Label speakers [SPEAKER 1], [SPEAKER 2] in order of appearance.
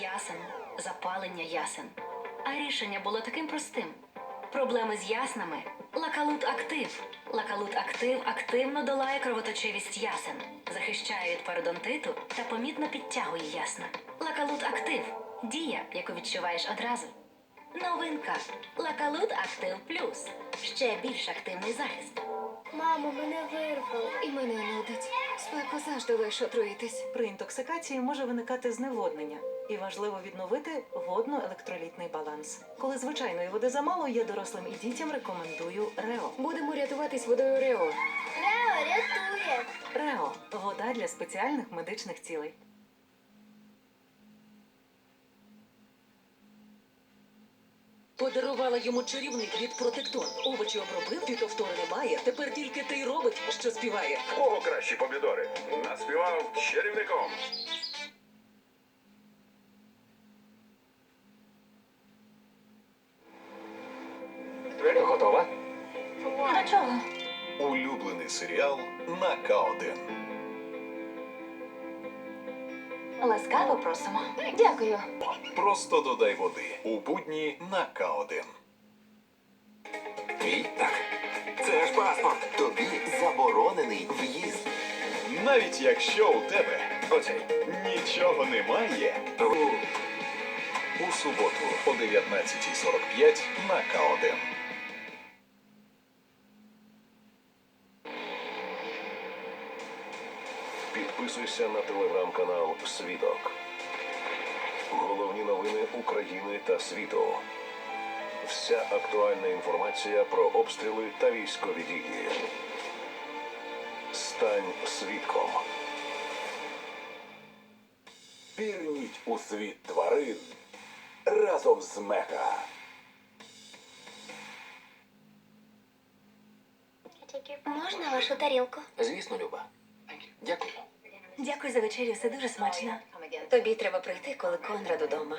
[SPEAKER 1] ясен, запалення ясен. А рішення було таким простим. Проблеми з яснами. Лакалут актив. Лакалут актив активно долає кровоточивість ясен, захищає від пародонтиту та помітно підтягує ясна. Лакалут актив. Дія, яку відчуваєш одразу. Новинка. Лакалут Актив Плюс. Ще більш активний захист.
[SPEAKER 2] Мамо, мене вирвало.
[SPEAKER 3] І мене нудить. Завжди лише отруїтись.
[SPEAKER 4] При інтоксикації може виникати зневоднення, і важливо відновити водно-електролітний баланс. Коли звичайної води замало, я дорослим і дітям рекомендую Рео.
[SPEAKER 3] Будемо рятуватись водою Рео.
[SPEAKER 2] Лео, рятує.
[SPEAKER 4] Рео вода для спеціальних медичних цілей.
[SPEAKER 5] Подарувала йому чарівник від протектор. Овочі обробив, фітофтори немає. Що співає.
[SPEAKER 6] В Кого кращі помідори? Наспівав чарівником.
[SPEAKER 7] Готова?
[SPEAKER 1] До чого?
[SPEAKER 6] Улюблений серіал на К1.
[SPEAKER 1] Ласкаво просимо. Дякую.
[SPEAKER 6] Просто додай води. У будні на К1.
[SPEAKER 7] Твій? Так. Це паспорт. Тобі заборонений в'їзд.
[SPEAKER 6] Навіть якщо у тебе
[SPEAKER 7] Оцей.
[SPEAKER 6] нічого немає. У суботу о 19.45 на К1.
[SPEAKER 8] Підписуйся на телеграм-канал Свідок. Головні новини України та світу. Вся актуальна інформація про обстріли та військові дії. Стань свідком.
[SPEAKER 7] Пірніть у світ тварин разом з Мега.
[SPEAKER 2] Можна вашу тарілку?
[SPEAKER 7] Звісно, Люба. Дякую.
[SPEAKER 1] Дякую за вечерю, все дуже смачно.
[SPEAKER 3] Тобі треба прийти, коли Конрад удома.